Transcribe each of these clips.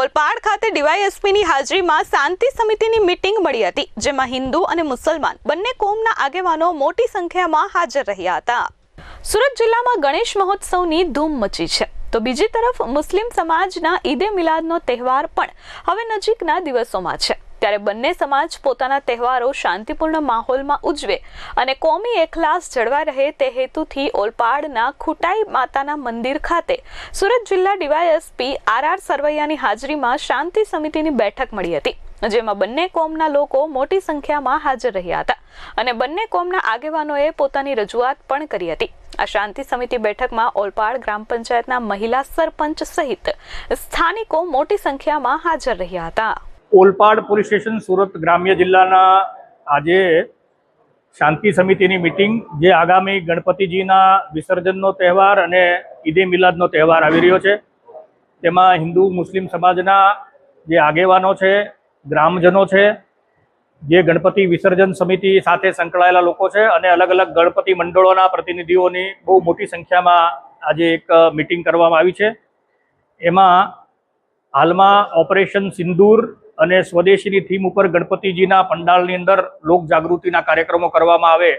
ઓલપાડ ખાતે ડીવાયએસપીની હાજરીમાં શાંતિ સમિતિની મીટિંગ મળી હતી, જેમાં હિન્દુ અને મુસલમાન બંને કોમના આગેવાનો મોટી સંખ્યામાં હાજર રહ્યા હતા. સુરત જિલ્લામાં ગણેશ મહોત્સવની ધૂમ મચી છે. તો બીજી તરફ મુસ્લિમ સમાજના ઈદે મિલાદનો તહેવાર પણ હવે નજીકના દિવસોમાં છે. ત્યારે બંને સમાજ પોતાના તહેવારો શાંતિપૂર્ણ માહોલમાં ઉજવે અને કોમી એકલાસ જળવાઈ રહે તે હેતુથી ઓલપાડના ખુટાઈ માતાના મંદિર ખાતે સુરત જિલ્લા ડીવાયએસપી આર આર સરવૈયાની હાજરીમાં શાંતિ સમિતિની બેઠક મળી હતી, જેમાં બંને કોમના લોકો મોટી સંખ્યામાં હાજર રહ્યા હતા અને બંને કોમના આગેવાનોએ પોતાની રજૂઆત પણ કરી હતી. આ શાંતિ સમિતિ બેઠકમાં ઓલપાડ ગ્રામ પંચાયતના મહિલા સરપંચ સહિત સ્થાનિકો મોટી સંખ્યામાં હાજર રહ્યા હતા. ઓલપાડ પોલીસ સ્ટેશન સુરત ગ્રામ્ય જિલ્લાના આજે શાંતિ સમિતિની મિટિંગ, જે આગામી ગણપતિજીના વિસર્જનનો તહેવાર અને ઈદે મિલાદનો તહેવાર આવી રહ્યો છે. તેમાં હિન્દુ, મુસ્લિમ સમાજના જે આગેવાનો છે, ગ્રામજનો છે, જે ગણપતિ વિસર્જન સમિતિ સાથે સંકળાયેલા લોકો છે અને અલગ અલગ ગણપતિ મંડળોના પ્રતિનિધિઓની બહુ મોટી સંખ્યામાં આજે એક મિટિંગ કરવામાં આવી છે. એમાં હાલમાં ઓપરેશન સિંદૂર અને સ્વદેશીની થીમ ઉપર ગણપતિજીના પંડાલની અંદર લોક જાગૃતિના કાર્યક્રમો કરવામાં આવે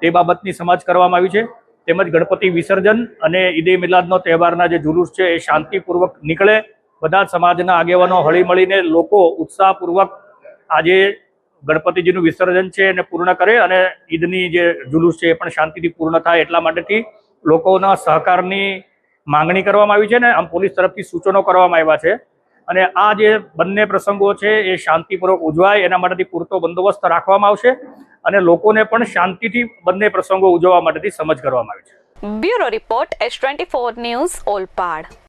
તે બાબતની સમાજ કરવામાં આવી છે. તેમજ ગણપતિ વિસર્જન અને ઈદે મિલાદનો તહેવારના જે જુલુસ છે એ શાંતિપૂર્વક નીકળે. બધા સમાજના આગેવાનો હળી મળીને લોકો ઉત્સાહપૂર્વક આજે ગણપતિજીનું વિસર્જન છે એને પૂર્ણ કરે અને ઈદની જે જુલુસ છે એ પણ શાંતિથી પૂર્ણ થાય એટલા માટેથી લોકોના સહકારની માંગણી કરવામાં આવી છે ને આમ પોલીસ તરફથી સૂચનો કરવામાં આવ્યા છે. અને આ જે બંને પ્રસંગો છે એ શાંતિપૂર્વક ઉજવાય, એના માટેથી પૂરતો બંદોબસ્ત રાખવામાં આવશે અને લોકોને પણ શાંતિથી બંને પ્રસંગો ઉજવવા માટેથી સમજ કરવામાં આવી છે. Bureau report S twenty four news Olpad.